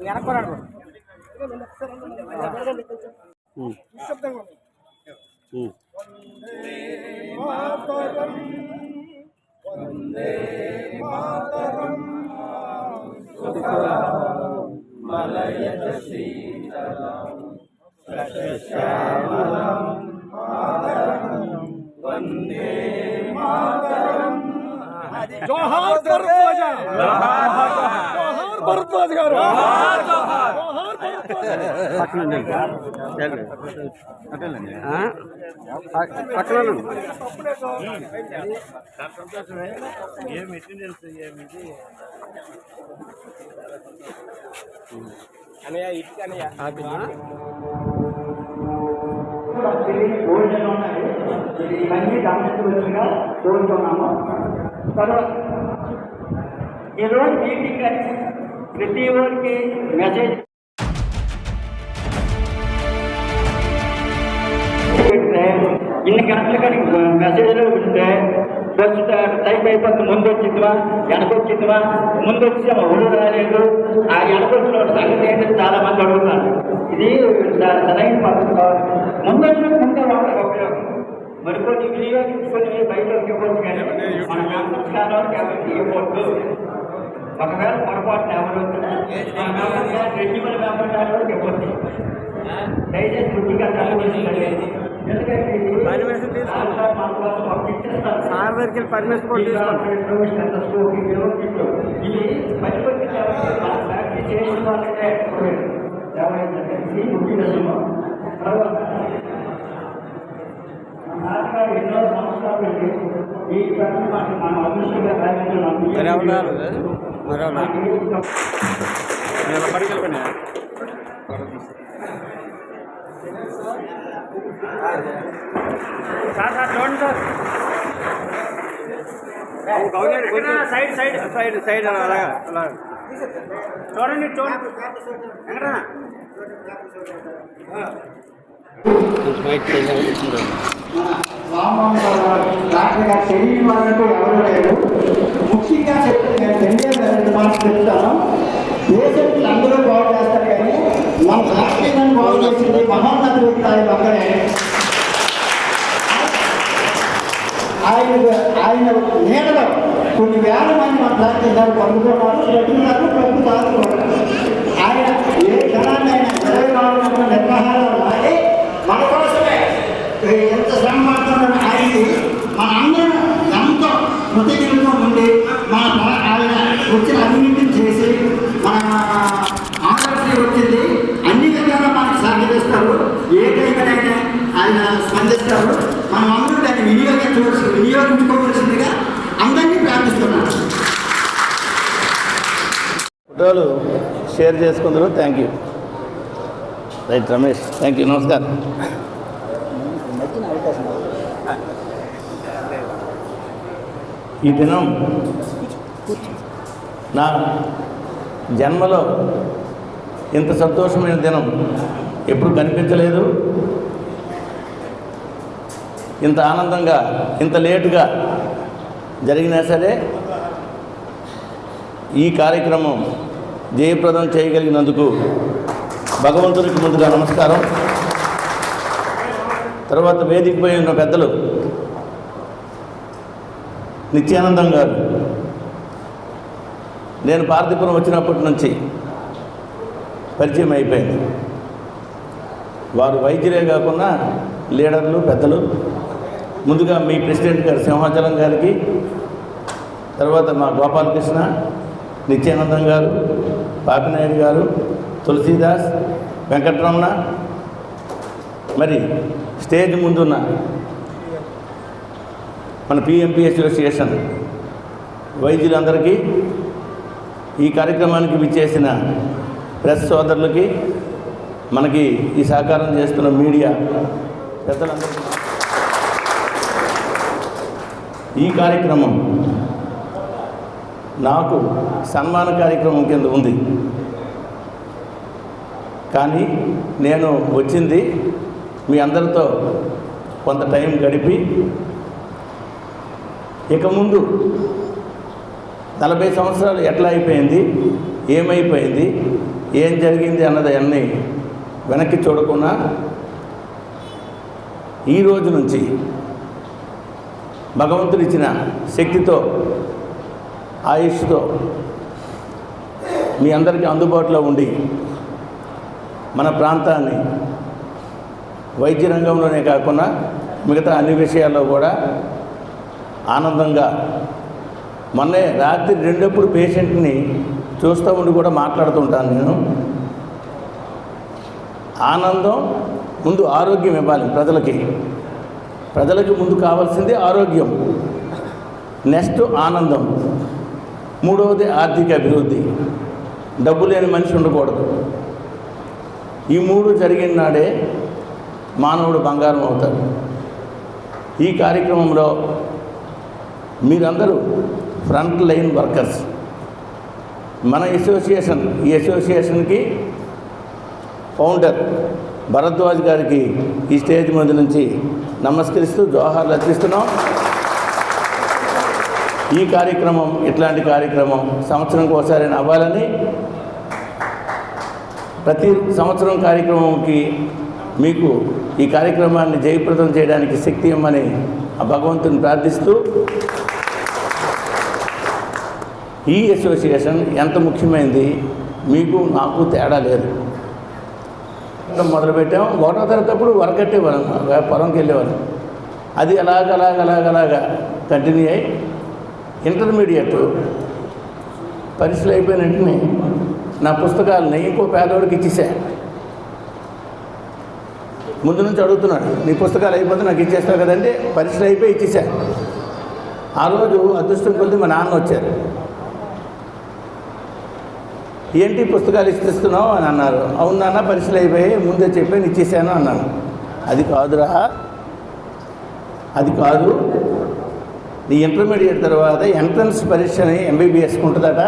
వెనక్కోరాడు నిశ్శబ్దంగా మాతరం వందే మాతరం సుఖ మలయజ సీతలం జోహార్ భరద్వాజ జోహార్ భరద్వాజ్ గారు జోహార్ పక్కన అనయ్య ఇటుక అనయ్య భోజనం ఉన్నాయి ఇవన్నీ గమనించవలసిగా కోరుతున్నాము తర్వాత ఈరోజు మీటింగ్ ప్రతి ఒక్కరికి మెసేజ్ పెడితే ఇన్ని గంటల కానీ మెసేజ్లు ఉంటే ప్రస్తుత టైం అయిపోతుంది ముందు వచ్చిందివా వెనక వచ్చిందివా ముందు వచ్చాము ఒళ్ళు రాలేదు ఆ వెనక వచ్చిన వాడి సంగతి ఏంటని చాలా మంది అడుగుతారు ఇది స- సరైన పద్ధతి కావాలి ముందు వచ్చిన ముందే వాళ్ళకి ఉపయోగం మరికొన్ని వినియోగించుకొని బయటకు ఇవ్వచ్చు కానీ మన సంస్కారానికి ఎవరికి ఇవ్వకూడదు ఒకవేళ పొరపాటున ఎవరు వచ్చినా మన మెంబర్ గారు రెడ్డిమల్ మెంబర్ గారు వరకు ఇవ్వచ్చు దయచేసి బుద్ధిగా చదవలేదు ఎందుకంటే ఇది పర్మిషన్ తీసుకోండి. సార్ దగ్గరికి వెళ్ళి పర్మిషన్ కూడా తీసుకోండి. తర్వాత నాన్నగారు ఎన్నో సంవత్సరాలు ఈ మనం అదృష్టంగా రారు రాయగలుగుతున్నాం మరి ఎవరు రారు నేను పడికి వెళ్ళిపోయినా సార్ సార్ చూడండి sir side side. Side side అలాగా అలాగా. చూడండి చూడండి. ఎక్కడ డాక్టర్ గారు తెలియని వాళ్ళంటూ ఎవరు లేరు ముఖ్యంగా చెప్తే నేను రెండే రెండు మాటలు చెప్తాను దేశంలో అందరూ బాగు చేస్తారు కానీ మన రాష్ట్రీయాన్ని బాగు చేసింది మహోన్నత వ్యక్తి ఆయన ఒక్కరే ఆయన ఆయన నీడలో కొన్ని వేల మంది మన రాష్ట్రాలు పొందుతున్నారు పెట్టుకున్నారు ప్రభుత్వాలు ఆయన ఏ క్షణాన్ని ఆయన ఇరవై నాలుగు నిర్వహణ లాగే మన కోసమే. ఎంత శ్రమ పడుతున్న ఆయనకి మన అందరం ఎంతో కృతజ్ఞతతో ఉండి మన ఆయన వచ్చిన అభివృద్ధిని చేసి మన ఆంధ్రప్రదేశ్ వచ్చింది అన్ని విధాలా మనకు సహకరిస్తారు ఏ టైంలోనైనా ఆయన స్పందిస్తారు మనం అందరూ చూడాల్సింది వినియోగించవలసి వినియోగించుకోవలసిందిగా అందరినీ ప్రార్థిస్తున్నాను. ఫోటోలు share చేసుకుందరు thank you right Ramesh thank you నమస్కారం. ఈ దినం నా జన్మలో ఇంత సంతోషమైన దినం ఎప్పుడు కనిపించలేదు. ఇంత ఆనందంగా ఇంత లేటుగా జరిగినా సరే ఈ కార్యక్రమం జయప్రదం చేయగలిగినందుకు భగవంతునికి ముందుగా నమస్కారం. తర్వాత వేదికపై ఉన్న పెద్దలు నిత్యానందం గారు. నేను పార్థిపురం వచ్చినప్పటి నుంచి పరిచయం అయిపోయింది. వారు వైద్యులే కాకుండా లీడర్లు పెద్దలు ముందుగా మీ ప్రెసిడెంట్ గారు సింహాచలం గారికి తర్వాత మా గోపాలకృష్ణ నిత్యానందం గారు పాపినాయుడు గారు తులసీదాస్ వెంకటరమణ. మరి స్టేజ్ ముందున్న మన పిఎంపి అసోసియేషన్ వైద్యులందరికీ ఈ కార్యక్రమానికి విచ్చేసిన ప్రెస్ సోదరులకి మనకి ఈ సహకారం చేస్తున్న మీడియా పెద్దలందరికీ ఈ కార్యక్రమం నాకు సన్మాన కార్యక్రమం కింద ఉంది. కానీ నేను వచ్చింది మీ అందరితో కొంత టైం గడిపి ఇక ముందు నలభై సంవత్సరాలు ఎట్లా అయిపోయింది ఏమైపోయింది ఏం జరిగింది అన్నది అన్నీ వెనక్కి చూడకుండా ఈ రోజు నుంచి భగవంతుడు ఇచ్చిన శక్తితో ఆయుష్తో మీ అందరికీ అందుబాటులో ఉండి మన ప్రాంతాన్ని వైద్య రంగంలోనే కాకుండా మిగతా అన్ని విషయాల్లో కూడా ఆనందంగా మొన్నే రాత్రి రెండప్పుడు పేషెంట్ని చూస్తూ ఉండి కూడా మాట్లాడుతుంటాను నేను. ఆనందం ముందు ఆరోగ్యం ఇవ్వాలి ప్రజలకి. ప్రజలకు ముందు కావాల్సింది ఆరోగ్యం. నెక్స్ట్ ఆనందం. మూడవది ఆర్థిక అభివృద్ధి. డబ్బు లేని మనిషి ఉండకూడదు. ఈ మూడు జరిగిన నాడే మానవుడు బంగారం అవుతాడు. ఈ కార్యక్రమంలో మీరందరూ ఫ్రంట్ లైన్ వర్కర్స్. మన అసోసియేషన్ ఈ అసోసియేషన్కి ఫౌండర్. భరద్వాజ్ గారికి ఈ స్టేజ్ ముందు నుంచి నమస్కరిస్తూ జోహార్లు అర్పిస్తున్నాం ఈ కార్యక్రమం ఇట్లాంటి కార్యక్రమం సంవత్సరంకి ఒకసారి అవ్వాలని ప్రతి సంవత్సరం కార్యక్రమంకి మీకు ఈ కార్యక్రమాన్ని జయప్రదం చేయడానికి శక్తి ఇమ్మని ఆ భగవంతుని ప్రార్థిస్తూ ఈ అసోసియేషన్ ఎంత ముఖ్యమైనది మీకు నాకు తేడా లేదు. మొదలుపెట్టాం ఒకటో తరగతప్పుడు వరకట్టేవాళ్ళం పొలంకి వెళ్ళేవాళ్ళం. అది అలాగ అలాగ అలాగ కంటిన్యూ అయ్యి ఇంటర్మీడియట్ పరీక్షలు అయిపోయిన వెంటనే నా పుస్తకాలని ఇంకో పేదవాడికి ఇచ్చేసా. ముందు నుంచి అడుగుతున్నాడు నీ పుస్తకాలు అయిపోతే నాకు ఇచ్చేస్తావు కదంటే పరీక్షలు అయిపోయి ఇచ్చేసా. ఆ రోజు అదృష్టం కొద్ది మా నాన్న వచ్చారు. ఏంటి పుస్తకాలు ఇస్తున్నావు అని అన్నారు. అవును పరిశీలి పరీక్షలు అయిపోయి ముందే చెప్పాను ఇచ్చేసాను అన్నాను. అది కాదురా. అది కాదు. నీ ఇంటర్మీడియట్ తర్వాత ఎంట్రన్స్ పరీక్షని ఎంబీబీఎస్కి ఉంటుందట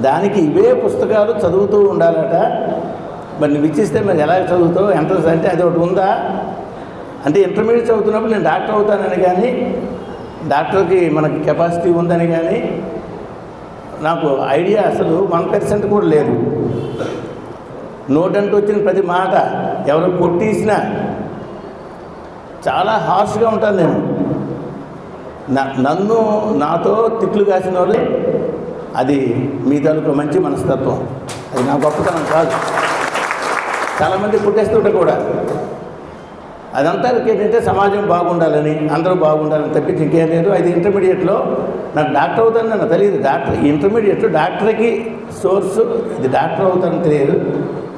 దానికి ఇవే పుస్తకాలు చదువుతూ ఉండాలట. మరి నువ్వు ఇచ్చిస్తే మరి ఎలా చదువుతావు? ఎంట్రన్స్ అంటే అది ఒకటి ఉందా? అంటే ఇంటర్మీడియట్ చదువుతున్నప్పుడు నేను డాక్టర్ అవుతానని కానీ డాక్టర్కి మనకి కెపాసిటీ ఉందని కానీ నాకు ఐడియా అసలు వన్ పర్సెంట్ కూడా లేదు. నోటంటూ వచ్చిన ప్రతి మాట ఎవరు కొట్టేసినా చాలా హార్ష్గా ఉంటాను నేను. నా- నన్ను నాతో తిట్లు కాసిన వాళ్ళు అది మీ తాలూకు మంచి మనస్తత్వం. అది నా గొప్పతనం కాదు. చాలామంది పుట్టేస్తుంటే కూడా. అదంతా ఏంటంటే సమాజం బాగుండాలని అందరూ బాగుండాలని తప్పించి ఇంకేం లేదు. అది ఇంటర్మీడియట్లో నాకు డాక్టర్ అవుతాను నాకు తెలియదు. డాక్టర్ ఇంటర్మీడియట్లో డాక్టర్కి సోర్స్ ఇది డాక్టర్ అవుతానని తెలియదు.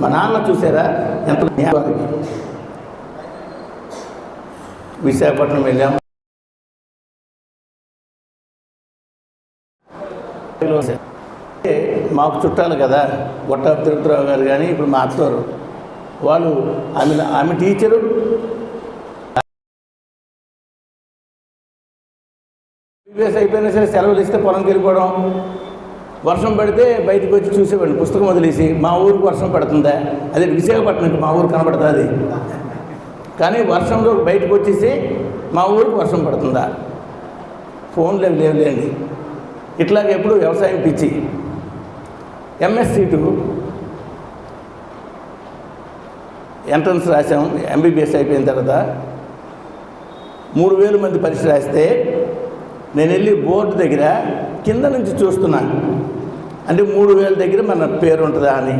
మా నాన్న చూసారా? ఎంత జ్ఞాపకం. విశాఖపట్నం వెళ్ళాము మాకు చుట్టాలు కదా గొట్ట తిరుపతిరావు గారు కానీ ఇప్పుడు మా అత్తవారు వాళ్ళు ఆమె ఆమె టీచరు బీబీఎస్ అయిపోయినా సరే సెలవులు ఇస్తే పొలంకి వెళ్ళిపోవడం వర్షం పడితే బయటకు వచ్చి చూసేవాడిని పుస్తకం వదిలేసి. మా ఊరికి వర్షం పడుతుందా? అదే విశాఖపట్నంకి మా ఊరు కనబడుతుంది. కానీ వర్షంలో బయటకు వచ్చేసి మా ఊరికి వర్షం పడుతుందా? ఫోన్లు ఏమి లేవులేండి. ఇట్లాగ ఎప్పుడు వ్యవసాయం పిచ్చి. MS seat. ఎంట్రన్స్ రాసాం ఎంబీబీఎస్ అయిపోయిన తర్వాత. మూడు వేల మంది పరీక్ష రాస్తే నేను వెళ్ళి బోర్డు దగ్గర కింద నుంచి చూస్తున్నాను అంటే మూడు వేల దగ్గర మన పేరు ఉంటుందా అని.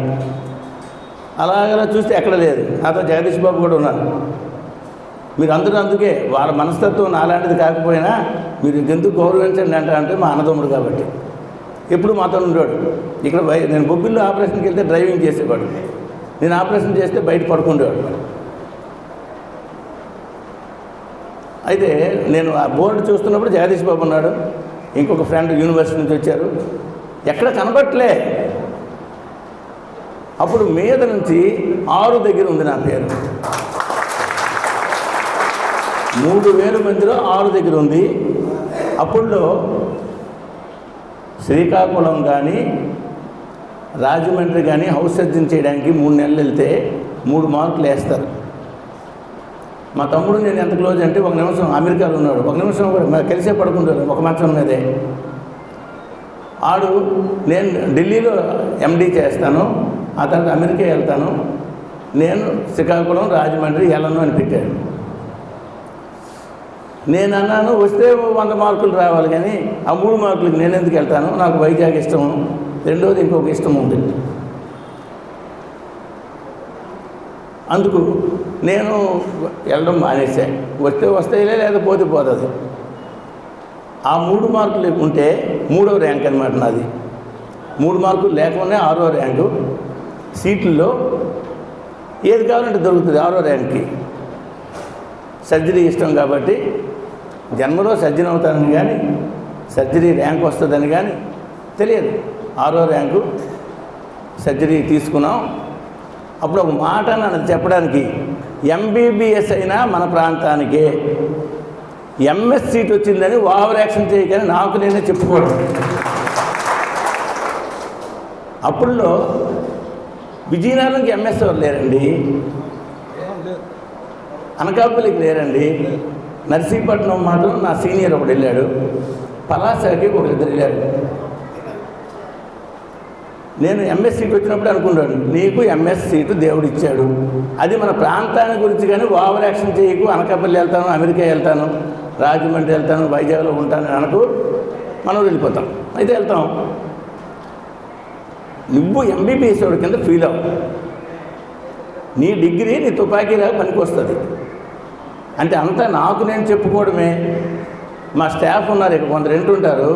అలాగలా చూస్తే ఎక్కడ లేదు. నాతో జగదీష్ బాబు కూడా ఉన్నారు. మీరు అందరూ అందుకే వాళ్ళ మనస్తత్వం నాలాంటిది కాకపోయినా మీరు ఎందుకు గౌరవించండి అంట అంటే మా అన్నదమ్ముడు కాబట్టి. ఎప్పుడు మాతో ఉండేవాడు. ఇక్కడ నేను బొబ్బిల్లో ఆపరేషన్కి వెళ్తే డ్రైవింగ్ చేసేవాడు. నేను ఆపరేషన్ చేస్తే బయట పడుకుండేవాడు. అయితే నేను ఆ బోర్డు చూస్తున్నప్పుడు జగదీష్ బాబు ఉన్నాడు. ఇంకొక ఫ్రెండ్ యూనివర్సిటీ నుంచి వచ్చారు. ఎక్కడ కనబట్టలే. అప్పుడు మీద నుంచి ఆరు దగ్గర ఉంది నా పేరు. మూడు వేల మందిలో ఆరు దగ్గర ఉంది. అప్పుడులో శ్రీకాకుళం కానీ రాజమండ్రి కానీ హౌస్ సర్జన్ చేయడానికి మూడు నెలలు వెళ్తే మూడు మార్కులు వేస్తారు. మా తమ్ముడు నేను ఎంత క్లోజ్ అంటే ఒక నిమిషం అమెరికాలో ఉన్నాడు. ఒక నిమిషం కూడా కలిసే పడుకుంటారు ఒక మంచం మీదే. ఆడు నేను ఢిల్లీలో ఎండీ చేస్తాను ఆ తర్వాత అమెరికా వెళ్తాను. నేను శ్రీకాకుళం రాజమండ్రి వెళ్ళను అని పెట్టాడు. నేను అన్నాను వస్తే వంద మార్కులు రావాలి కానీ ఆ మూడు మార్కులకి నేను ఎందుకు వెళ్తాను? నాకు వైజాగ్ ఇష్టం రెండోది ఇంకొక ఇష్టం ఉంది. అందుకు నేను వెళ్ళడం మానేసా. వస్తే వస్తాయిలే లేదా పోతే పోతుంది. ఆ మూడు మార్కులు ఉంటే మూడో ర్యాంక్ అనమాట నాది. మూడు మార్కులు లేకుండా ఆరో ర్యాంకు. సీట్లలో ఏది కావాలంటే దొరుకుతుంది ఆరో ర్యాంక్కి. సర్జరీ ఇష్టం కాబట్టి జన్మలో సర్జన్ అవుతానని కానీ సర్జరీ ర్యాంక్ వస్తుందని కానీ తెలియదు. ఆరో ర్యాంకు సర్జరీ తీసుకున్నాం. అప్పుడు ఒక మాట నన్ను చెప్పడానికి. ఎంబీబీఎస్ అయినా మన ప్రాంతానికే. ఎంఎస్ సీట్ వచ్చిందని ఓవర్ యాక్షన్ చేయగానే నాకు నేనే చెప్పుకోవడం. అప్పుల్లో విజయనగరంకి ఎంఎస్ ఎవరు లేరండి? అనకాపల్లికి లేరండి. నర్సీపట్నం మాత్రం నా సీనియర్ ఒకడు వెళ్ళాడు. పలాసకి ఒకరిద్దరు వెళ్ళాడు వెళ్ళారు. నేను ఎంఎస్ సీట్ వచ్చినప్పుడు అనుకున్నాడు నీకు ఎంఎస్ సీటు దేవుడు ఇచ్చాడు. అది మన ప్రాంతాన్ని గురించి కానీ ఓవర్ యాక్షన్ చేయకు అనకాపల్లి వెళ్తాను అమెరికా వెళ్తాను రాజమండ్రి వెళ్తాను వైజాగ్లో ఉంటాను అనకు మనం వెళ్ళిపోతాం. అయితే వెళ్తాం. నువ్వు ఎంబీబీఎస్ వాడి కింద ఫీల్ అవ్వు. నీ డిగ్రీ నీ తుపాకీలా పనికి వస్తుంది అంటే అంతా నాకు నేను చెప్పుకోవడమే. మా స్టాఫ్ ఉన్నారు ఇక్కడ కొందరు ఉంటారు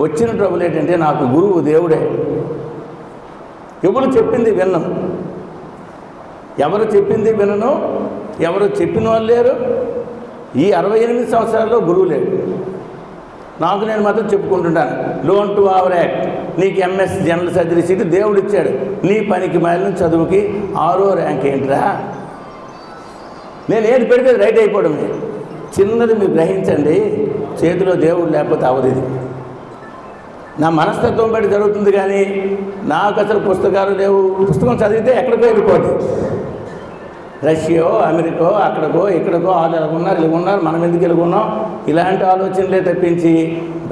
వచ్చిన ట్రబుల్ ఏంటంటే నాకు గురువు దేవుడే. ఎవరు చెప్పింది విన్నాం. ఎవరు చెప్పింది వినను? ఎవరు చెప్పిన వాళ్ళు లేరు? ఈ అరవై ఎనిమిది సంవత్సరాల్లో గురువు లేడు. నాకు నేను మాత్రం చెప్పుకుంటుంటాను. లోన్ టు అవర్ యాక్ట్ నీకు ఎంఎస్ జనరల్ సర్జరీ సీటు దేవుడు ఇచ్చాడు. నీ పనికి మాలిన చదువుకి ఆరో ర్యాంక్ ఏంట్రా? నేను ఏది పెడితే రైట్ అయిపోవడం చిన్నది మీరు గ్రహించండి. చేతిలో దేవుడు లేకపోతే అవదు నా మనస్తత్వం బట్టి జరుగుతుంది కానీ నాకు అసలు పుస్తకాలు లేవు. పుస్తకం చదివితే ఎక్కడికో వెళ్ళిపోదు రష్యో అమెరికో అక్కడికో ఇక్కడికో వాళ్ళు ఎలా ఉన్నారు ఇలా ఉన్నారు మనం ఎందుకు వెళ్ళుకున్నాం ఇలాంటి ఆలోచనలే తప్పించి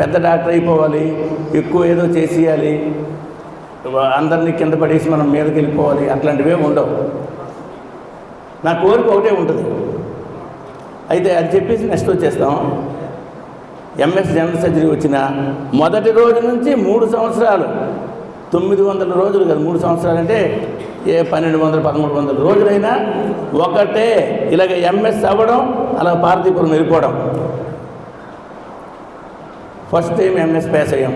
పెద్ద డాక్టర్ అయిపోవాలి ఎక్కువ ఏదో చేసేయాలి అందరినీ కింద పడేసి మనం మీదకి వెళ్ళిపోవాలి అట్లాంటివే ఉండవు. నా కోరిక ఒకటే ఉంటుంది. అయితే అది చెప్పేసి నెక్స్ట్ వచ్చేస్తాం. ఎంఎస్ జనరల్ సర్జరీ వచ్చిన మొదటి రోజు నుంచి మూడు సంవత్సరాలు. తొమ్మిది వందల రోజులు కదా మూడు సంవత్సరాలు అంటే ఏ పన్నెండు వందల పదమూడు వందల రోజులైనా ఒకటే ఇలాగ ఎంఎస్ అవ్వడం అలా పార్థీపురం వెళ్ళిపోవడం. ఫస్ట్ టైం ఎంఎస్ పాస్ అయ్యాం.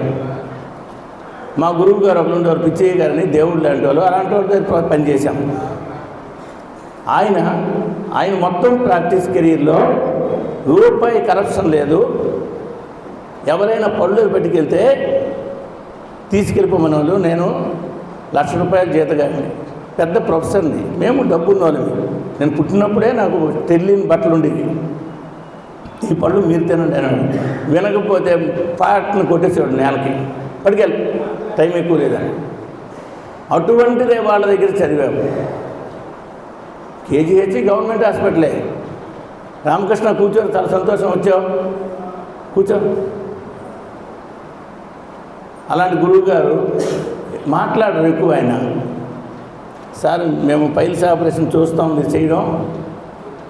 మా గురువు గారు ఒకరు ఉండేవారు పిచ్చయ్య గారిని దేవుడు లాంటి వాళ్ళు అలాంటి వాళ్ళ దగ్గర పనిచేశాం ఆయన ఆయన మొత్తం ప్రాక్టీస్ కెరీర్లో రూపాయి కరప్షన్ లేదు. ఎవరైనా పళ్ళు పెట్టుకెళ్తే తీసుకెళ్ళిపోమని వాళ్ళు నేను లక్ష రూపాయల జీతగాని పెద్ద ప్రొఫెసర్ని. మేము డబ్బున్న వాళ్ళమి నేను పుట్టినప్పుడే నాకు తెలియని బట్టలు ఉండేవి ఈ పళ్ళు మీరు తినండి అని వినకపోతే పాటను కొట్టేసేవాడు నేలకి. పడికెళ్ళి టైం ఎక్కువ లేదని అటువంటిదే వాళ్ళ దగ్గర చదివాము. KGH government హాస్పిటలే. రామకృష్ణ కూర్చొని చాలా సంతోషం. వచ్చావు? కూర్చో. అలాంటి గురువు గారు మాట్లాడరు ఎక్కువ ఆయన. సార్ మేము పైల్స్ ఆపరేషన్ చూస్తాం మీరు చేయడం.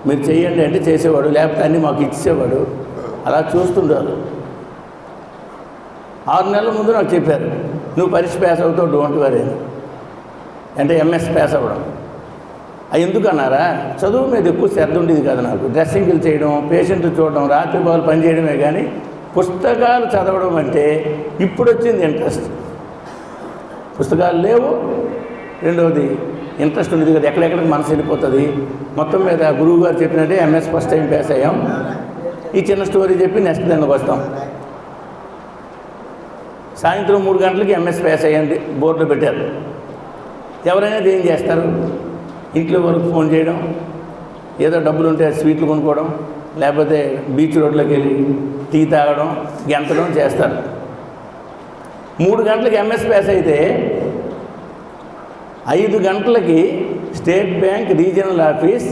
మీరు చేయండి అంటే చేసేవాడు లేకపోతే అన్నీ మాకు ఇచ్చేవాడు. అలా చూస్తుండారు ఆరు నెలల ముందు నాకు చెప్పారు నువ్వు పరీక్ష పాస్ అవుతావు డోంట్ వరీ అంటే ఎంఎస్ పాస్ అవ్వడం. అది ఎందుకు అన్నారా? చదువు మీద ఎక్కువ శ్రద్ధ ఉండేది కదా నాకు. డ్రెస్సింగ్లు చేయడం పేషెంట్లు చూడడం రాత్రి పగలు పని చేయడమే కానీ పుస్తకాలు చదవడం అంటే ఇప్పుడు వచ్చింది ఇంట్రెస్ట్. పుస్తకాలు లేవు. రెండవది ఇంట్రెస్ట్ ఉండేది కదా ఎక్కడెక్కడికి మనసు వెళ్ళిపోతుంది. మొత్తం మీద గురువు గారు చెప్పినట్టే ఎంఎస్ ఫస్ట్ టైం పాస్ అయ్యాం. ఈ చిన్న స్టోరీ చెప్పి నెక్స్ట్ దానికి వస్తాం. సాయంత్రం మూడు గంటలకి ఎంఎస్ పాస్ అయ్యింది బోర్డులో పెట్టారు. ఎవరైనా ఏం చేస్తారు? ఇంట్లో వరకు ఫోన్ చేయడం ఏదో డబ్బులు ఉంటే స్వీట్లు కొనుక్కోవడం లేకపోతే బీచ్ రోడ్లోకి వెళ్ళి టీ తాగడం గెంతడం చేస్తారు. మూడు గంటలకు ఎంఎస్ పాస్ అయితే ఐదు గంటలకి state bank regional office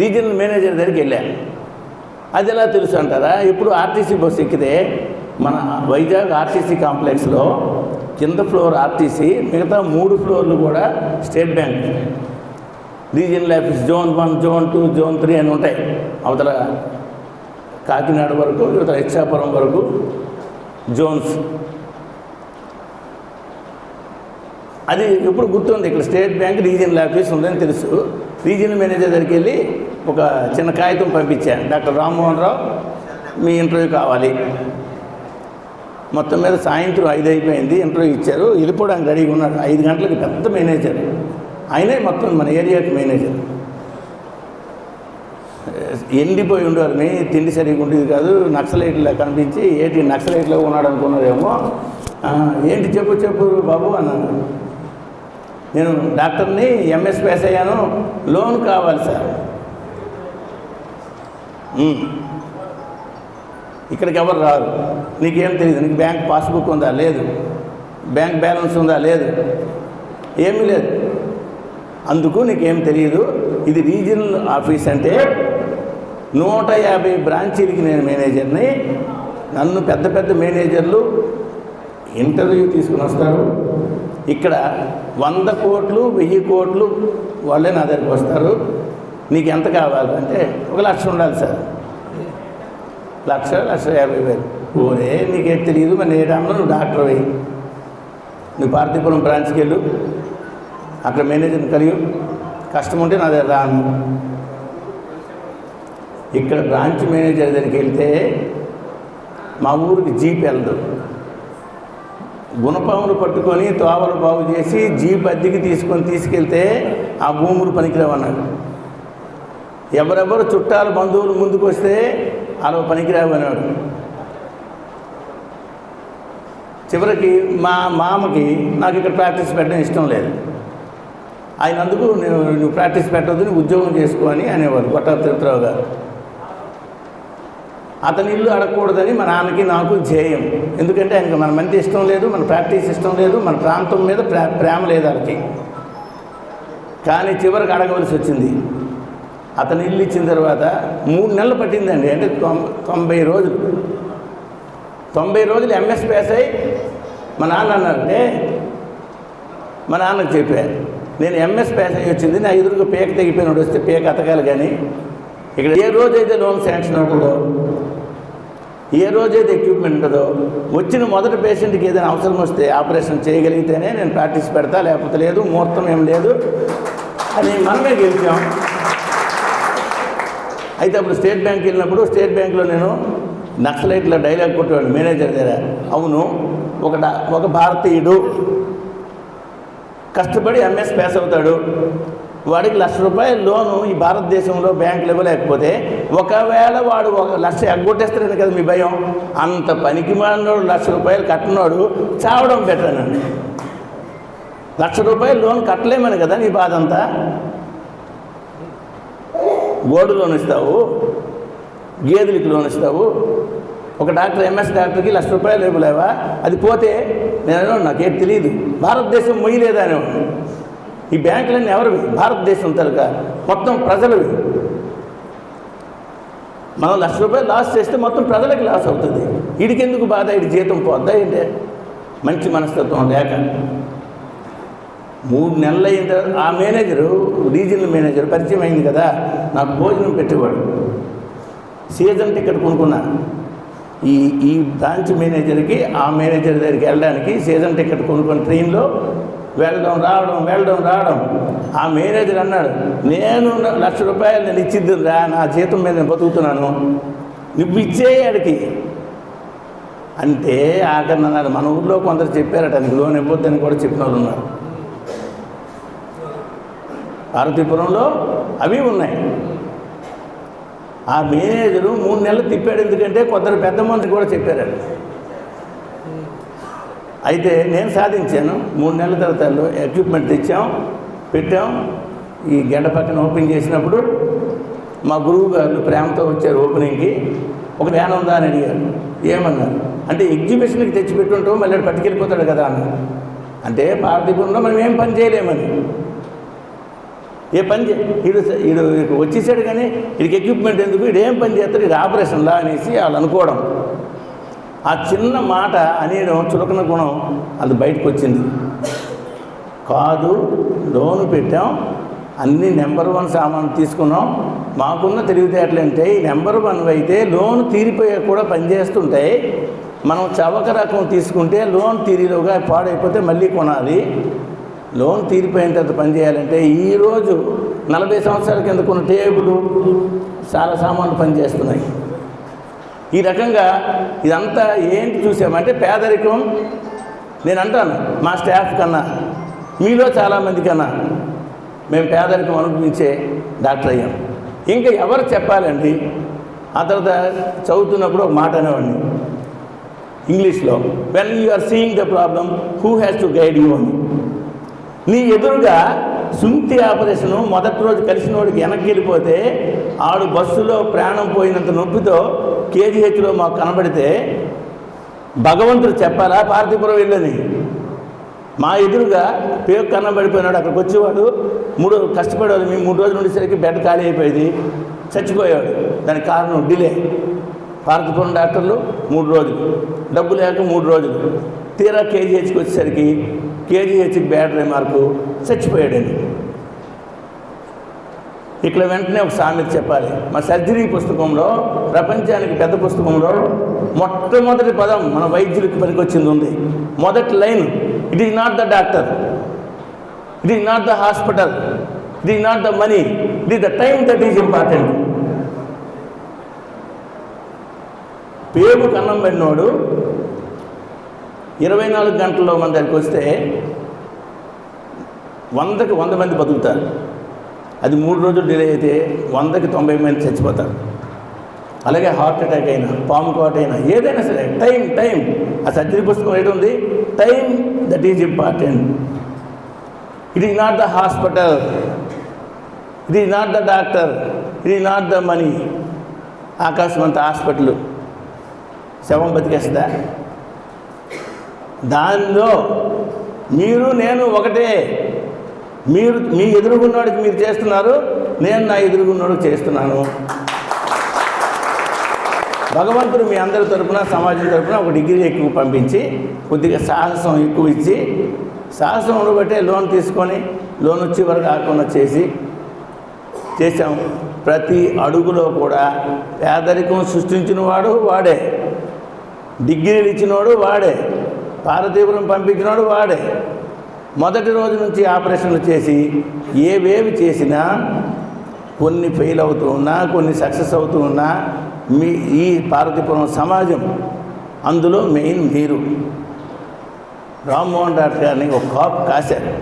regional manager దగ్గరికి వెళ్ళాను అది ఎలా తెలుసు అంటారా? ఇప్పుడు ఆర్టీసీ బస్సు ఎక్కితే మన వైజాగ్ ఆర్టీసీ కాంప్లెక్స్లో కింద ఫ్లోర్ ఆర్టీసీ మిగతా మూడు ఫ్లోర్లు కూడా state bank. Regional office zone one zone two zone three అని ఉంటాయి. అవతల కాకినాడ వరకు ఇవతల ఇచ్చాపురం వరకు జోన్స్. అది ఎప్పుడు గుర్తుంది? ఇక్కడ స్టేట్ బ్యాంక్ రీజియన్ ఆఫీస్ ఉందని తెలుసు. రీజనల్ మేనేజర్ దగ్గరికి వెళ్ళి ఒక చిన్న కాగితం పంపించాను డాక్టర్ రామ్మోహన్ రావు మీ ఇంటర్వ్యూ కావాలి. మొత్తం మీద సాయంత్రం ఐదు అయిపోయింది ఇంటర్వ్యూ ఇచ్చారు. వెళ్ళిపోవడానికి రెడీగా ఉన్నాడు ఐదు గంటలకు పెద్ద మేనేజర్ ఆయనే మొత్తం మన ఏరియాకి మేనేజర్. ఎండిపోయి ఉండేవారు మీ తిండి సరిగ్గా ఉండేది కాదు నక్సలైట్లా కనిపించి ఏంటి నక్సలైట్లో ఉన్నాడు అనుకున్నారేమో. ఏంటి చెప్పు చెప్పు బాబు అన్నాను నేను డాక్టర్ని ఎంఎస్ పాస్ అయ్యాను లోన్ కావాలి సార్. ఇక్కడికి ఎవరు రారు? నీకేం తెలియదు నీకు బ్యాంక్ పాస్బుక్ ఉందా? లేదు. బ్యాంక్ బ్యాలెన్స్ ఉందా? లేదు. ఏమీ లేదు. అందుకు నీకేం తెలియదు ఇది రీజనల్ ఆఫీస్ అంటే నూట యాభై బ్రాంచీలకి నేను మేనేజర్ని. నన్ను పెద్ద పెద్ద మేనేజర్లు ఇంటర్వ్యూ తీసుకుని వస్తారు. ఇక్కడ వంద కోట్లు వెయ్యి కోట్లు వాళ్ళే నా దగ్గరికి వస్తారు. నీకు ఎంత కావాలంటే ఒక లక్ష ఉండాలి సార్. లక్ష లక్ష యాభై వేలు. ఓరే నీకేం తెలియదు మరి నేటమ్మా నువ్వు డాక్టర్ అయ్యి. నువ్వు పార్థిపురం బ్రాంచ్కి వెళ్ళు. అక్కడ మేనేజర్ని కలిగి కష్టం ఉంటే నా దగ్గర రాను. ఇక్కడ బ్రాంచ్ మేనేజర్ దగ్గరికి వెళ్తే మా ఊరికి జీప్ వెళ్ళదు. గుణపాములు పట్టుకొని తోవలు బాగు చేసి జీప్ అద్దెకి తీసుకొని తీసుకెళ్తే ఆ భూములు పనికిరావన్నాడు ఎవరెవరు చుట్టాలు బంధువులు ముందుకు వస్తే అలా పనికిరావు అన్నాడు చివరికి మా మామకి నాకు ఇక్కడ ప్రాక్టీస్ పెట్టడం ఇష్టం లేదు. ఆయన అందుకు నేను నువ్వు ప్రాక్టీస్ పెట్టవద్దు నువ్వు ఉద్యోగం చేసుకో అని అనేవారు కొట్ట తిరుపతిరావు గారు. అతని ఇల్లు అడగకూడదని మా నాన్నకి నాకు ధ్యేయం. ఎందుకంటే ఆయనకి మన మంది ఇష్టం లేదు మన ప్రాక్టీస్ ఇష్టం లేదు మన ప్రాంతం మీద ప్రేమ లేదు అతనికి కానీ చివరికి అడగవలసి వచ్చింది. అతని ఇల్లు ఇచ్చిన తర్వాత మూడు నెలలు పట్టిందండి అంటే తొం- తొంభై రోజులు. తొంభై రోజులు ఎంఎస్ పేస్ అయ్యి మా నాన్న అన్నారంటే మా నాన్నకు చెప్పారు నేను ఎంఎస్ పాస్ అయ్యి వచ్చింది నా ఎదురుగా పేక తెగిపోయినాడు వస్తే పేక అతకాలి కానీ ఇక్కడ ఏ రోజైతే లోన్ శాంక్షన్ అవుతుందో ఏ రోజైతే ఎక్విప్మెంట్ ఉంటుందో వచ్చిన మొదటి పేషెంట్కి ఏదైనా అవసరం వస్తే ఆపరేషన్ చేయగలిగితేనే నేను ప్రాక్టీస్ పెడతా లేకపోతే లేదు ముహూర్తం ఏం లేదు అని మనమే గెలిచాం. అయితే అప్పుడు స్టేట్ బ్యాంక్ వెళ్ళినప్పుడు స్టేట్ బ్యాంక్లో నేను నక్సలైట్ల డైలాగ్ కొట్టేవాడు మేనేజర్ దగ్గర. అవును ఒక ఒక భారతీయుడు కష్టపడి ఎంఎస్ పాస్ అవుతాడు. వాడికి లక్ష రూపాయల లోను ఈ భారతదేశంలో బ్యాంకులు ఇవ్వలేకపోతే ఒకవేళ వాడు ఒక లక్ష ఎగ్గొట్టేస్తాడని కదా మీ భయం. అంత పనికి మాలినోడు లక్ష రూపాయలు కట్టినోడు చావడం బెటర్ లక్ష రూపాయలు లోన్ కట్టలేమని కదా నీ బాధ అంతా? గోల్డ్ లోన్ ఇస్తావు గేదెలకి లోన్ ఇస్తావు ఒక డాక్టర్ ఎంఎస్ డాక్టర్కి లక్ష రూపాయలు ఇవ్వలేవా? అది పోతే నేను నాకేం తెలియదు భారతదేశం మొయ్యలేదా అనేవాడు ఈ బ్యాంకులన్నీ ఎవరివి? భారతదేశం తరక మొత్తం ప్రజలవి. మనం లక్ష రూపాయలు లాస్ చేస్తే మొత్తం ప్రజలకి లాస్ అవుతుంది. ఇడికెందుకు బాధ? ఇటు జీతం పోద్దా ఏంటే? మంచి మనస్తత్వం లేక మూడు నెలలు అయిన తర్వాత ఆ మేనేజరు రీజనల్ మేనేజర్ పరిచయం అయింది కదా. నాకు భోజనం పెట్టేవాడు. సీజన్ టికెట్ కొనుక్కున్నాను ఈ ఈ బ్రాంచ్ మేనేజర్కి ఆ మేనేజర్ దగ్గరికి వెళ్ళడానికి సీజన్ టికెట్ కొనుక్కొని ట్రైన్లో వెళ్ళడం రావడం వెళ్ళడం రావడం. ఆ మేనేజర్ అన్నాడు నేను లక్ష రూపాయలు నేను ఇచ్చిద్దురా నా జీతం మీద నేను బతుకుతున్నాను. నువ్వు ఇచ్చేయాడికి అంటే ఆఖరి అన్నాడు మన ఊర్లో కొందరు చెప్పారట నీకు లోన్ ఇవ్వద్దని కూడా చెప్పిన వాళ్ళు ఉన్నారు. పార్వతీపురంలో అవి ఉన్నాయి. ఆ మేనేజరు మూడు నెలలు తిప్పాడు ఎందుకంటే కొందరు పెద్ద మంది కూడా చెప్పారు అయితే నేను సాధించాను. మూడు నెలల తర్వాత ఎక్విప్మెంట్ తెచ్చాం పెట్టాం. ఈ గంట పక్కన ఓపెన్ చేసినప్పుడు మా గురువు గారు ప్రేమతో వచ్చారు ఓపెనింగ్కి ఒక వ్యాన్ ఉందా అని అడిగారు. ఏమన్నారు? అంటే ఎగ్జిబిషన్కి తెచ్చి పెట్టుంటావు మళ్ళీ పట్టుకెళ్ళిపోతాడు కదా అన్నారు. అంటే పార్థిపురంలో మనం ఏం పని చేయలేమని. ఏ పని చేడు వీడు వీడు వచ్చేసాడు కానీ వీడికి ఎక్విప్మెంట్ ఎందుకు? వీడు ఏం పని చేస్తాడు? ఇది ఆపరేషన్లా అనేసి వాళ్ళు అనుకోవడం. ఆ చిన్న మాట అనేయడం చులకన గుణం అది బయటకు వచ్చింది. కాదు లోను పెట్టాం అన్ని నెంబర్ వన్ సామాన్లు తీసుకున్నాం. మాకున్న తెలివితేటలు అంటే ఈ నెంబర్ వన్ అయితే లోన్ తీరిపోయాక కూడా పనిచేస్తుంటాయి మనం చవక రకం తీసుకుంటే లోన్ తీరిలోగా పాడైపోతే మళ్ళీ కొనాలి. లోన్ తీరిపోయిన తర్వాత పనిచేయాలంటే ఈరోజు నలభై సంవత్సరాల కింద కొన్ని టేబుల్ చాలా సామాన్లు పనిచేస్తున్నాయి ఈ రకంగా ఇదంతా ఏంటి చూసామంటే పేదరికం. నేను అంటాను మా స్టాఫ్ కన్నా మీలో చాలామంది కన్నా మేము పేదరికం అనుభవించే డాక్టర్ అయ్యాం. ఇంకా ఎవరు చెప్పాలండి? ఆ తర్వాత చదువుతున్నప్పుడు ఒక మాట అనేవాడిని. ఇంగ్లీష్లో when you are seeing the problem who has to guide you అని నీ ఎదురుగా సుంతి ఆపరేషను మొదటి రోజు కలిసిన వాడికి వెనక్కి వెళ్ళిపోతే ఆడు బస్సులో ప్రాణం పోయినంత నొప్పితో కేజీహెచ్లో మాకు కనబడితే భగవంతుడు చెప్పాలా పార్థిపురం వెళ్ళని. మా ఎదురుగా పేరు కనబడిపోయినాడు అక్కడికి వచ్చేవాడు. మూడు కష్టపడేవాడు మేము మూడు రోజులు ఉండేసరికి బెడ్ ఖాళీ అయిపోయింది. చచ్చిపోయాడు దానికి కారణం డిలే. పార్థిపురం డాక్టర్లు మూడు రోజులు. డబ్బు లేక మూడు రోజులు. తీరా కేజీహెచ్కి వచ్చేసరికి కేజీహెచ్కి బ్యాటరీ మార్కు చచ్చిపోయాడని. ఇక్కడ వెంటనే ఒక సామెత చెప్పాలి. మా సర్జరీ పుస్తకంలో ప్రపంచానికి పెద్ద పుస్తకంలో మొట్టమొదటి పదం మన వైద్యులకి పనికొచ్చింది ఉంది. మొదటి line it is not the doctor it is not the hospital it is not the money it is the time that is important పేరు కన్నం పడినోడు ఇరవై నాలుగు గంటల్లో మన దగ్గరికి వస్తే వందకి వంద మంది బతుకుతారు. అది మూడు రోజులు డిలే అయితే వందకి తొంభై మంది చచ్చిపోతారు. అలాగే హార్ట్ అటాక్ అయినా పాము కాట్ అయినా ఏదైనా సరే టైం టైం. ఆ సర్జరీ పుస్తకం ఏంటి ఉంది? Time that is important. It is not the hospital. It is not the doctor. It is not the money. ఆకాశం అంత హాస్పిటల్. శవం బతికేస్తుందా? దానిలో మీరు నేను ఒకటే. మీరు మీ ఎదురుగున్నోడికి మీరు చేస్తున్నారు నేను నా ఎదురుగున్నోడికి చేస్తున్నాను. భగవంతుడు మీ అందరి తరపున సమాజం తరపున ఒక డిగ్రీ ఎక్కువ పంపించి కొద్దిగా సాహసం ఎక్కువ ఇచ్చి సాహసం ఉండబట్టే లోన్ తీసుకొని లోన్ వచ్చే వరకు కాకుండా చేసి చేశాం. ప్రతి అడుగులో కూడా పేదరికం సృష్టించిన వాడు వాడే. డిగ్రీలు ఇచ్చినోడు వాడే. పారతీపురం పంపించినాడు వాడే. మొదటి రోజు నుంచి ఆపరేషన్లు చేసి ఏవేవి చేసినా కొన్ని ఫెయిల్ అవుతూ ఉన్నా కొన్ని సక్సెస్ అవుతూ ఉన్నా మీ ఈ పార్వతీపురం సమాజం అందులో మెయిన్ మీరు. రామ్మోహన్ డాక్టర్ గారిని ఒక కాప్ కాశారు.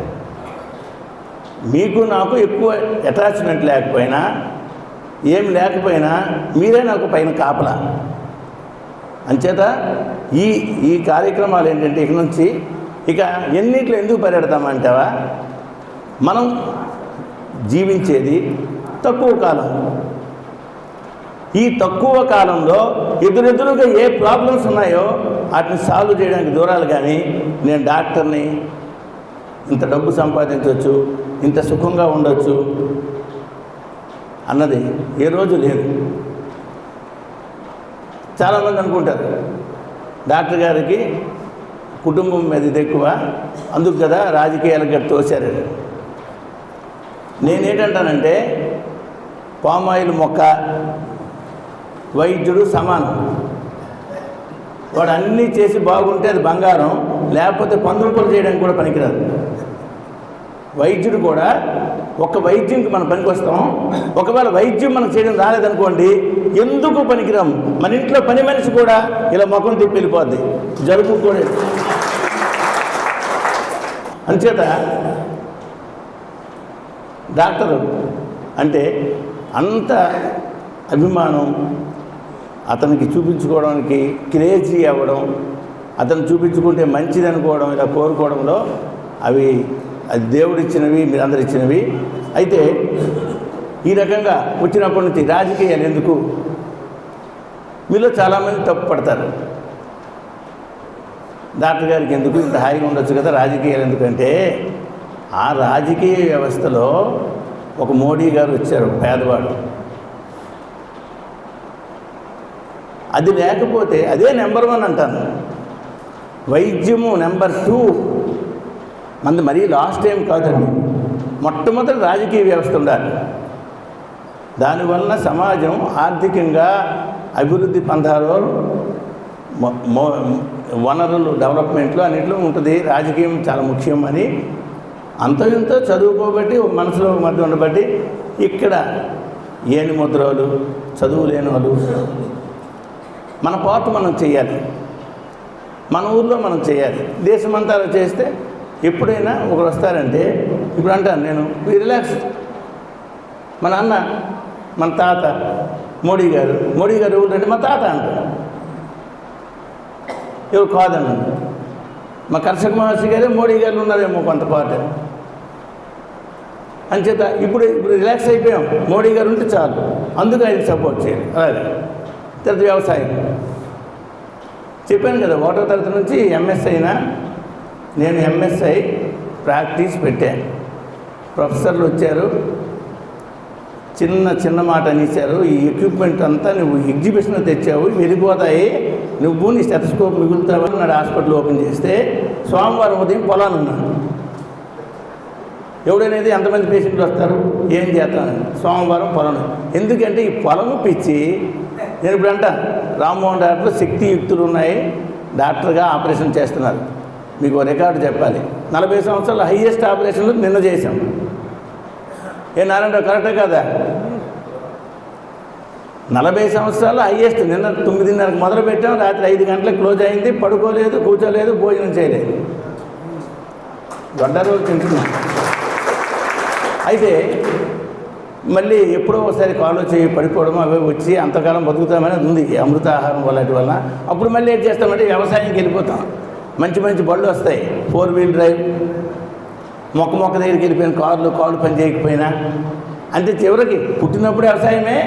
మీకు నాకు ఎక్కువ అటాచ్మెంట్ లేకపోయినా ఏం లేకపోయినా మీరే నాకు పైన కాపలా. అంచేత ఈ ఈ కార్యక్రమాలు ఏంటంటే ఇక నుంచి ఇక ఎన్నిట్లో ఎందుకు పరిగెడతామంటావా? మనం జీవించేది తక్కువ కాలం. ఈ తక్కువ కాలంలో ఎదురెదురుగా ఏ ప్రాబ్లమ్స్ ఉన్నాయో వాటిని సాల్వ్ చేయడానికి దూరాలు కానీ నేను డాక్టర్ని ఇంత డబ్బు సంపాదించవచ్చు ఇంత సుఖంగా ఉండొచ్చు అన్నది ఏ రోజు లేదు. చాలామంది అనుకుంటారు. డాక్టర్ గారికి కుటుంబం మీద ఇది ఎక్కువ. అందుకు కదా రాజకీయాలకు గట్టి తోశారు. నేనేటంటానంటే పామాయిల్ మొక్క వైద్యుడు సమానం. వాడు అన్నీ చేసి బాగుంటే అది బంగారం లేకపోతే పందులు చేయడానికి కూడా పనికిరాదు. వైద్యుడు కూడా ఒక వైద్యంకి మనం పనికొస్తాం. ఒకవేళ వైద్యం మనకు చేయడం రాలేదనుకోండి ఎందుకు పనికిరాం? మన ఇంట్లో పని మనిషి కూడా ఇలా ముఖం తిప్పి వెళ్ళిపోద్ది. జలుబు అంచేత డాక్టరు అంటే అంత అభిమానం అతనికి చూపించుకోవడానికి క్రేజీ అవ్వడం అతను చూపించుకుంటే మంచిది అనుకోవడం ఇలా కోరుకోవడంలో అవి అది దేవుడిచ్చినవి మీరందరు ఇచ్చినవి అయితే ఈ రకంగా వచ్చినప్పటి నుంచి రాజకీయాలు ఎందుకు? మీలో చాలామంది తప్పు పడతారు. డాక్టర్ గారికి ఎందుకు ఇంత హాయిగా ఉండొచ్చు కదా? రాజకీయాలు ఎందుకంటే ఆ రాజకీయ వ్యవస్థలో ఒక మోడీ గారు వచ్చారు పేదవాడు. అది లేకపోతే అదే నెంబర్ వన్ అంటాను. వైద్యము నెంబర్ టూ. మంది మరీ లాస్ట్ టైం కాదండి. మొట్టమొదటి రాజకీయ వ్యవస్థ ఉండాలి. దానివల్ల సమాజం ఆర్థికంగా అభివృద్ధి పొందాలో వనరులు డెవలప్మెంట్లో అన్నింటిలో ఉంటుంది. రాజకీయం చాలా ముఖ్యం అని అంత ఇంతో చదువుకోబట్టి మనసులో మధ్య ఉండబట్టి ఇక్కడ ఏని ముద్రలు చదువు లేని వాళ్ళు మన పాటు మనం చేయాలి. మన ఊర్లో మనం చేయాలి. దేశమంతా చేస్తే ఎప్పుడైనా ఒకరు వస్తారంటే ఇప్పుడు అంటాను నేను రిలాక్స్. మన అన్న మన తాత మోడీ గారు మోడీ గారు ఎవరంటే మా తాత అంటారు. ఎవరు కాదన్న మా కర్షక మహర్షి గారే మోడీ గారు ఉన్నారేమో కొంతపాటు అంచేత ఇప్పుడు ఇప్పుడు రిలాక్స్ అయిపోయాం. మోడీ గారు ఉంటే చాలు. అందుకు ఆయన సపోర్ట్ చేయాలి. అలాగే. తర్వాత వ్యవసాయం. చెప్పాను కదా ఒకటో తరగతి నుంచి ఎంఎస్ అయినా నేను ఎంఎస్ఐ ప్రాక్టీస్ పెట్టాను ప్రొఫెసర్లు వచ్చారు. చిన్న చిన్న మాట అనేసారు ఈ ఎక్విప్మెంట్ అంతా నువ్వు ఎగ్జిబిషన్ తెచ్చావు. వెళ్ళిపోతాయి. నువ్వు నీ స్టెథోస్కోప్ మిగులుతావని నాడు హాస్పిటల్ ఓపెన్ చేస్తే సోమవారం ఉదయం పొలాన్ని ఉన్నాను. ఎవడనేది ఎంతమంది పేషెంట్లు వస్తారు? ఏం చేస్తాను? సోమవారం పొలం. ఎందుకంటే ఈ పొలం పిచ్చి. నేను ఇప్పుడు అంట రామ్మోహన్ డాక్టర్ శక్తియుక్తులు ఉన్నాయి. డాక్టర్గా ఆపరేషన్ చేస్తున్నారు. మీకు రికార్డు చెప్పాలి. నలభై సంవత్సరాల హైయెస్ట్ ఆపరేషన్లు నిన్న చేశాం. ఏ నారాయణరావు కరెక్టే కదా? నలభై సంవత్సరాలు హైయెస్ట్ నిన్న తొమ్మిదిన్నరకు మొదలు పెట్టాం రాత్రి ఐదు గంటలకు క్లోజ్ అయింది పడుకోలేదు కూర్చోలేదు భోజనం చేయలేదు. దొడ్డ రోజు తింటున్నాం. అయితే మళ్ళీ ఎప్పుడో ఒకసారి కాలు చేయి పడిపోవడం అవి వచ్చి అంతకాలం బతుకుతామని ఉంది అమృతాహారం వల్లటి వల్ల అప్పుడు మళ్ళీ ఏం చేస్తామంటే వ్యవసాయానికి వెళ్ళిపోతాం. మంచి మంచి బళ్ళు వస్తాయి. ఫోర్ వీల్ డ్రైవ్ మొక్క మొక్క దగ్గరికి వెళ్ళిపోయిన కార్లు కార్లు పని చేయకపోయినా. అంటే చివరికి పుట్టినప్పుడు వ్యవసాయమే.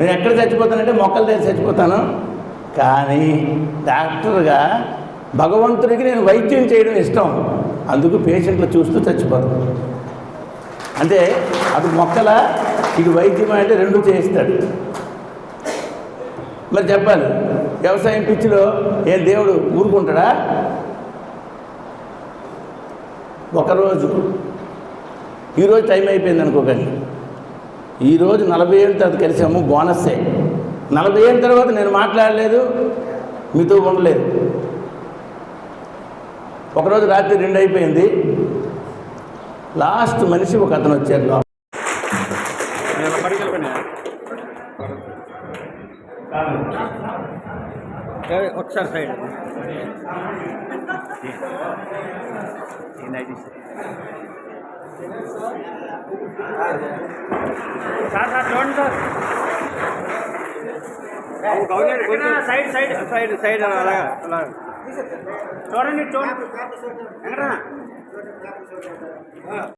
నేను ఎక్కడ చచ్చిపోతానంటే మొక్కల దగ్గర చచ్చిపోతాను. కానీ డాక్టర్గా భగవంతుడికి నేను వైద్యం చేయడం ఇష్టం. అందుకు పేషెంట్లు చూస్తూ చచ్చిపోతాను అంటే అటు మొక్కల ఇటు వైద్యం అంటే రెండు చేయిస్తాడు. మరి చెప్పాలి. వ్యవసాయం పిచ్చిలో ఏ దేవుడు ఊరుకుంటాడా? ఒకరోజు ఈరోజు టైం అయిపోయింది అనుకోకండి. ఈరోజు నలభై ఏళ్ళ తర్వాత కలిసాము బోనస్సే. నలభై ఏళ్ళ తర్వాత నేను మాట్లాడలేదు మీతో ఉండలేదు. ఒకరోజు రాత్రి రెండు అయిపోయింది. లాస్ట్ మనిషి ఒక అతను వచ్చారు ఒకసారి సైడ్ సార్ సార్ చూడండి sir side side side side అలాగా అలాగా చూడండి చూడండి ఎక్కడ